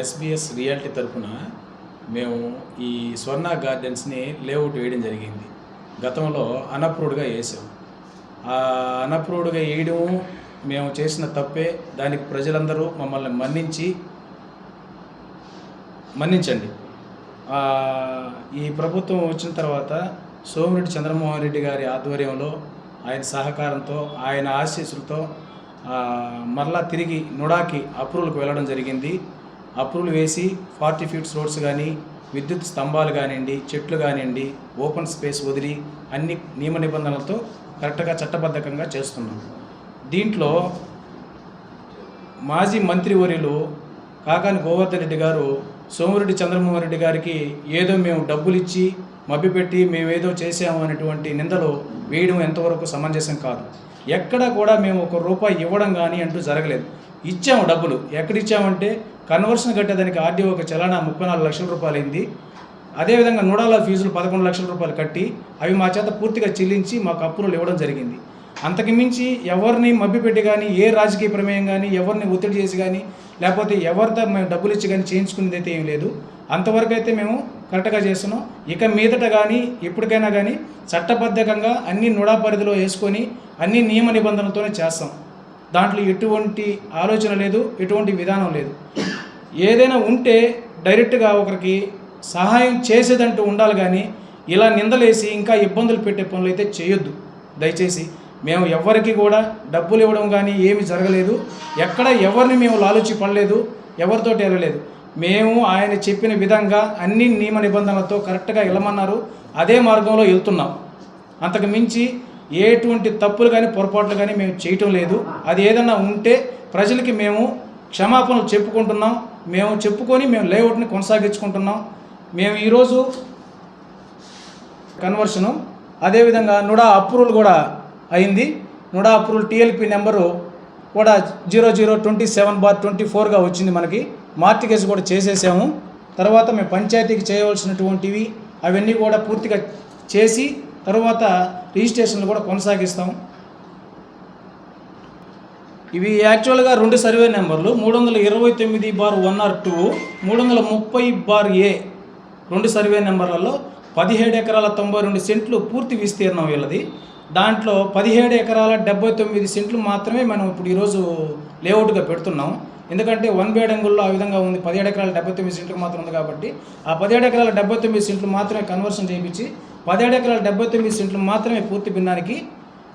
SBS reality తరఫున మేము ఈ స్వర్ణ గార్డెన్స్ని లేఅవుట్ వేయడం జరిగింది. గతంలో అనప్రూవ్డ్గా వేసాం. ఆ అనప్రూవ్డ్గా వేయడం మేము చేసిన తప్పే. దానికి ప్రజలందరూ మమ్మల్ని మన్నించి మన్నించండి. ఈ ప్రభుత్వం వచ్చిన తర్వాత సోమిరెడ్డి చంద్రమోహన్ రెడ్డి గారి ఆధ్వర్యంలో ఆయన సహకారంతో ఆయన ఆశీస్సులతో మరలా తిరిగి నుడాకి అప్రూవల్కి వెళ్ళడం జరిగింది. అప్రూవల్ వేసి ఫార్టీ ఫీట్స్ రోడ్స్ కానీ విద్యుత్ స్తంభాలు కానివ్వండి చెట్లు కానివ్వండి ఓపెన్ స్పేస్ వదిలి అన్ని నియమ నిబంధనలతో కరెక్ట్గా చట్టబద్ధకంగా చేస్తున్నాం. దీంట్లో మాజీ మంత్రివర్యులు కాకాని గోవర్ధన్ రెడ్డి గారు సోమిరెడ్డి చంద్రమోహన్ రెడ్డి గారికి ఏదో మేము డబ్బులు ఇచ్చి మభ్యపెట్టి మేమేదో చేసాము అనేటువంటి నిందలు వేయడం ఎంతవరకు సమంజసం కాదు. ఎక్కడా కూడా మేము ఒక రూపాయి ఇవ్వడం కానీ అంటూ జరగలేదు. ఇచ్చాము డబ్బులు. ఎక్కడిచ్చామంటే కన్వర్షన్ కట్టేదానికి ఆర్డీఓకి చలానా ముప్పై నాలుగు లక్షల రూపాయలు అయింది అదేవిధంగా నూడాల ఫీజులు పదకొండు లక్షల రూపాయలు కట్టి అవి మా చేత పూర్తిగా చెల్లించి మాకు అప్పులు ఇవ్వడం జరిగింది. అంతకు మించి ఎవరిని మభ్యపెట్టి కానీ ఏ రాజకీయ ప్రమేయం కానీ ఎవరిని ఒత్తిడి చేసి కానీ లేకపోతే ఎవరితో మేము డబ్బులు ఇచ్చి కానీ చేయించుకునేది అయితే ఏం లేదు. అంతవరకు అయితే మేము కరెక్ట్గా చేస్తున్నాం. ఇక మీదట కానీ ఎప్పటికైనా కానీ చట్టబద్ధకంగా అన్ని నుడా పరిధిలో వేసుకొని అన్ని నియమ నిబంధనలతోనే చేస్తాం. దాంట్లో ఎటువంటి ఆలోచన లేదు ఎటువంటి విధానం లేదు. ఏదైనా ఉంటే డైరెక్ట్గా ఒకరికి సహాయం చేసేదంటూ ఉండాలి కానీ ఇలా నిందలేసి ఇంకా ఇబ్బందులు పెట్టే పనులు అయితే చేయొద్దు. దయచేసి మేము ఎవరికి కూడా డబ్బులు ఇవ్వడం కానీ ఏమి జరగలేదు. ఎక్కడ ఎవరిని మేము లాలుచి పడలేదు ఎవరితోటి వెళ్ళలేదు. మేము ఆయన చెప్పిన విధంగా అన్ని నియమ నిబంధనలతో కరెక్ట్గా వెళ్ళమన్నారు. అదే మార్గంలో వెళ్తున్నాం. అంతకు మించి ఎటువంటి తప్పులు కానీ పొరపాట్లు కానీ మేము చేయటం లేదు. అది ఏదన్నా ఉంటే ప్రజలకి మేము క్షమాపణలు చెప్పుకుంటున్నాం. మేము చెప్పుకొని మేము లేఅవుట్ని కొనసాగించుకుంటున్నాం. మేము ఈరోజు కన్వర్షను అదేవిధంగా నుడా అప్రూవల్ కూడా అయింది. నుడా అప్రూవల్ టీఎల్పి నెంబరు కూడా zero zero twenty seven bar twenty ఫోర్గా వచ్చింది మనకి. మార్టిగేజ్ కూడా చేసేసాము. తర్వాత మేము పంచాయతీకి చేయవలసినటువంటివి అవన్నీ కూడా పూర్తిగా చేసి తర్వాత రిజిస్ట్రేషన్లు కూడా కొనసాగిస్తాం. ఇవి యాక్చువల్గా రెండు సర్వే నెంబర్లు. మూడు వందల ఇరవై తొమ్మిది బార్ వన్ ఆర్ టూ మూడు వందల ముప్పై బార్ ఏ రెండు సర్వే నెంబర్లలో పదిహేడు ఎకరాల తొంభై రెండు సెంట్లు పూర్తి విస్తీర్ణం వీళ్ళది. దాంట్లో పదిహేడు ఎకరాల డెబ్బై తొమ్మిది సెంట్లు మాత్రమే మనం ఇప్పుడు ఈరోజు లేఅవుట్గా పెడుతున్నాం. ఎందుకంటే వన్ బేడంగుల్లో ఆ విధంగా ఉంది. పదిహేడు ఎకరాల డెబ్బై తొమ్మిది సెంట్లు మాత్రం ఉంది కాబట్టి ఆ పదిహేడు ఎకరాల డెబ్బై తొమ్మిది సెంట్లు మాత్రమే కన్వర్షన్ చేయించి పదిహేడు ఎకరాల డెబ్బై తొమ్మిది సెంట్లు మాత్రమే పూర్తి భిన్నానికి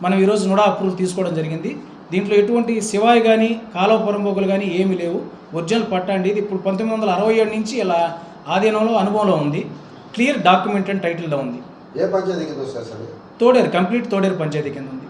మనం ఈరోజు నుడా అప్రూవల్ తీసుకోవడం జరిగింది. దీంట్లో ఎటువంటి శివాయి కానీ కాలువ పొరంబోకులు కానీ ఏమీ లేవు. ఒరిజినల్ పట్టా అండి. ఇది ఇప్పుడు పంతొమ్మిది వందల అరవై ఏడు నుంచి ఇలా ఆధీనంలో అనుభవంలో ఉంది. క్లియర్ డాక్యుమెంట్ అండ్ టైటిల్లో ఉంది. ఏ పంచాయతీ కింద వస్తారు సార్ తోడేరు కంప్లీట్ తోడేరు పంచాయతీ కింద ఉంది.